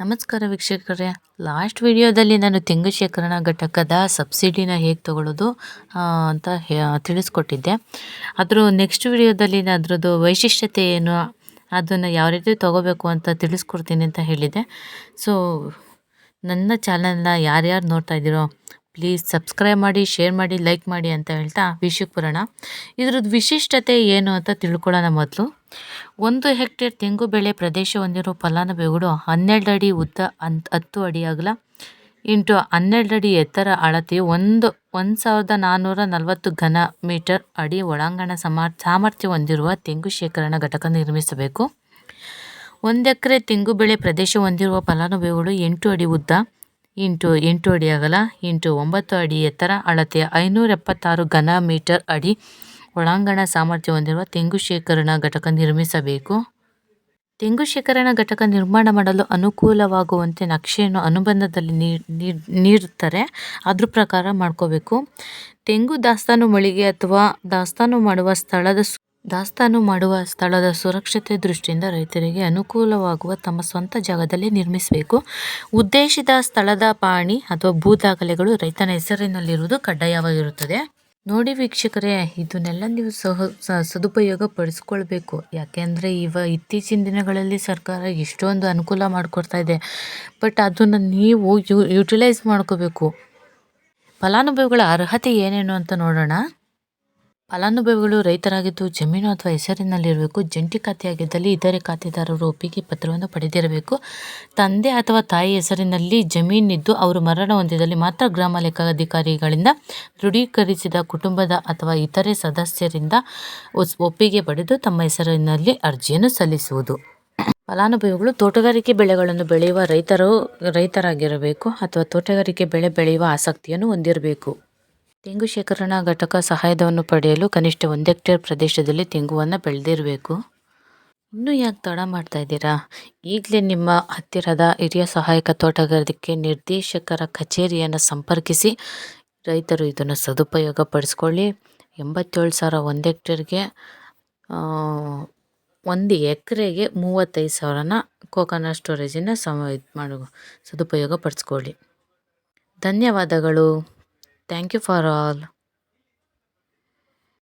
ನಮಸ್ಕಾರ ವೀಕ್ಷಕರೇ. ಲಾಸ್ಟ್ ವಿಡಿಯೋದಲ್ಲಿ ನಾನು ತೆಂಗು ಶೇಖರಣಾ ಘಟಕದ ಸಬ್ಸಿಡಿನ ಹೇಗೆ ತಗೊಳ್ಳೋದು ಅಂತ ತಿಳಿಸ್ಕೊಟ್ಟಿದ್ದೆ. ಅದರ ನೆಕ್ಸ್ಟ್ ವಿಡಿಯೋದಲ್ಲಿ ಅದ್ರದ್ದು ವೈಶಿಷ್ಟ್ಯತೆ ಏನು, ಅದನ್ನು ಯಾವ ರೀತಿ ತಗೋಬೇಕು ಅಂತ ತಿಳಿಸ್ಕೊಡ್ತೀನಿ ಅಂತ ಹೇಳಿದೆ ಸೊ ನನ್ನ ಚಾನಲ್ನ ಯಾರ್ಯಾರು ನೋಡ್ತಾ ಇದ್ದೀರೋ ಪ್ಲೀಸ್ ಸಬ್ಸ್ಕ್ರೈಬ್ ಮಾಡಿ ಶೇರ್ ಮಾಡಿ ಲೈಕ್ ಮಾಡಿ ಅಂತ ಹೇಳ್ತಾ ವಿಷಯಕ್ಕೆ ಪುರಾಣ. ಇದ್ರದ್ದು ವಿಶಿಷ್ಟತೆ ಏನು ಅಂತ ತಿಳ್ಕೊಳ್ಳೋಣ ಮೊದಲು. ಒಂದು ಹೆಕ್ಟೇರ್ ತೆಂಗು ಬೆಳೆ ಪ್ರದೇಶ ಹೊಂದಿರುವ ಫಲಾನುಭವಿಗಳು ಹನ್ನೆರಡು ಅಡಿ ಉದ್ದ ಅಂತ ಹತ್ತು ಅಡಿ ಅಗಲ ಇಂಟು ಹನ್ನೆರಡು ಅಡಿ ಎತ್ತರ ಅಳತೆ ಒಂದು ಒಂದು ಸಾವಿರದ ನಾನ್ನೂರ ನಲವತ್ತು ಘನ ಮೀಟರ್ ಅಡಿ ಒಳಾಂಗಣ ಸಮಾ, ಸಾಮರ್ಥ್ಯ ಹೊಂದಿರುವ ತೆಂಗು ಶೇಖರಣಾ ಘಟಕ ನಿರ್ಮಿಸಬೇಕು. ಒಂದು ಎಕರೆ ತೆಂಗು ಬೆಳೆ ಪ್ರದೇಶ ಹೊಂದಿರುವ ಫಲಾನುಭವಿಗಳು ಎಂಟು ಅಡಿ ಉದ್ದ ಇಂಟು ಎಂಟು ಅಡಿ ಅಗಲ ಇಂಟು ಒಂಬತ್ತು ಅಡಿ ಎತ್ತರ, ಅಳತೆಯ ಐನೂರ ಎಪ್ಪತ್ತಾರು ಘನ ಮೀಟರ್ ಅಡಿ ಒಳಾಂಗಣ ಸಾಮರ್ಥ್ಯ ಹೊಂದಿರುವ ತೆಂಗು ಶೇಖರಣಾ ಘಟಕ ನಿರ್ಮಿಸಬೇಕು. ತೆಂಗು ಶೇಖರಣಾ ಘಟಕ ನಿರ್ಮಾಣ ಮಾಡಲು ಅನುಕೂಲವಾಗುವಂತೆ ನಕ್ಷೆಯನ್ನು ಅನುಬಂಧದಲ್ಲಿ ನೀಡುತ್ತಾರೆ. ಅದ್ರ ಪ್ರಕಾರ ಮಾಡ್ಕೋಬೇಕು. ತೆಂಗು ದಾಸ್ತಾನು ಮಳಿಗೆ ಅಥವಾ ದಾಸ್ತಾನು ಮಾಡುವ ಸ್ಥಳದ ದಾಸ್ತಾನು ಮಾಡುವ ಸ್ಥಳದ ಸುರಕ್ಷತೆ ದೃಷ್ಟಿಯಿಂದ ರೈತರಿಗೆ ಅನುಕೂಲವಾಗುವ ತಮ್ಮ ಸ್ವಂತ ಜಾಗದಲ್ಲಿ ನಿರ್ಮಿಸಬೇಕು. ಉದ್ದೇಶಿತ ಸ್ಥಳದ ಪಾಣಿ ಅಥವಾ ಭೂ ದಾಖಲೆಗಳು ರೈತನ ಹೆಸರಿನಲ್ಲಿರುವುದು ಕಡ್ಡಾಯವಾಗಿರುತ್ತದೆ. ನೋಡಿ ವೀಕ್ಷಕರೇ, ಇದನ್ನೆಲ್ಲ ನೀವು ಸಹ ಸದುಪಯೋಗ ಪಡಿಸ್ಕೊಳ್ಬೇಕು. ಯಾಕೆಂದರೆ ಇವ ಇತ್ತೀಚಿನ ದಿನಗಳಲ್ಲಿ ಸರ್ಕಾರ ಎಷ್ಟೊಂದು ಅನುಕೂಲ ಮಾಡಿಕೊಡ್ತಾ ಇದೆ. ಬಟ್ ಅದನ್ನು ನೀವು ಯು, ಯುಟಿಲೈಸ್ ಮಾಡ್ಕೋಬೇಕು. ಫಲಾನುಭವಿಗಳ ಅರ್ಹತೆ ಏನೇನು ಅಂತ ನೋಡೋಣ. ಫಲಾನುಭವಿಗಳು ರೈತರಾಗಿದ್ದು ಜಮೀನು ಅಥವಾ ಹೆಸರಿನಲ್ಲಿರಬೇಕು, ಜಂಟಿ ಖಾತೆಯಾಗಿದ್ದಲ್ಲಿ ಇತರೆ ಖಾತೆದಾರರು ಒಪ್ಪಿಗೆ ಪತ್ರವನ್ನು ಪಡೆದಿರಬೇಕು. ತಂದೆ ಅಥವಾ ತಾಯಿ ಹೆಸರಿನಲ್ಲಿ ಜಮೀನಿದ್ದು ಅವರು ಮರಣ ಹೊಂದಿದಲ್ಲಿ ಮಾತ್ರ ಗ್ರಾಮ ಲೆಕ್ಕಾಧಿಕಾರಿಗಳಿಂದ ದೃಢೀಕರಿಸಿದ ಕುಟುಂಬದ ಅಥವಾ ಇತರೆ ಸದಸ್ಯರಿಂದ ಒಪ್ಪಿಗೆ ಪಡೆದು ತಮ್ಮ ಹೆಸರಿನಲ್ಲಿ ಅರ್ಜಿಯನ್ನು ಸಲ್ಲಿಸುವುದು. ಫಲಾನುಭವಿಗಳು ತೋಟಗಾರಿಕೆ ಬೆಳೆಗಳನ್ನು ಬೆಳೆಯುವ ರೈತರು, ರೈತರಾಗಿರಬೇಕು ಅಥವಾ ತೋಟಗಾರಿಕೆ ಬೆಳೆ ಬೆಳೆಯುವ ಆಸಕ್ತಿಯನ್ನು ಹೊಂದಿರಬೇಕು. ತೆಂಗು ಶೇಖರಣಾ ಘಟಕ ಸಹಾಯಧನವನ್ನು ಪಡೆಯಲು ಕನಿಷ್ಠ ಒಂದು ಹೆಕ್ಟೇರ್ ಪ್ರದೇಶದಲ್ಲಿ ತೆಂಗುವನ್ನು ಬೆಳೆದಿರಬೇಕು. ಇನ್ನೂ ಯಾಕೆ ತಡ ಮಾಡ್ತಾ ಇದ್ದೀರಾ? ಈಗಲೇ ನಿಮ್ಮ ಹತ್ತಿರದ ಹಿರಿಯ ಸಹಾಯಕ ತೋಟಗಾರಿಕೆ ನಿರ್ದೇಶಕರ ಕಚೇರಿಯನ್ನು ಸಂಪರ್ಕಿಸಿ ರೈತರು ಇದನ್ನು ಸದುಪಯೋಗ ಪಡಿಸ್ಕೊಳ್ಳಿ. ಎಂಬತ್ತೇಳು ಸಾವಿರ ಒಂದು ಹೆಕ್ಟೇರ್ಗೆ ಒಂದು ಎಕರೆಗೆ ಮೂವತ್ತೈದು ಸಾವಿರನ ಕೋಕೋನಟ್ ಸ್ಟೋರೇಜಿನ ಸಮ, ಇದು ಮಾಡು, ಸದುಪಯೋಗ ಪಡಿಸ್ಕೊಳ್ಳಿ. ಧನ್ಯವಾದಗಳು. Thank you for all.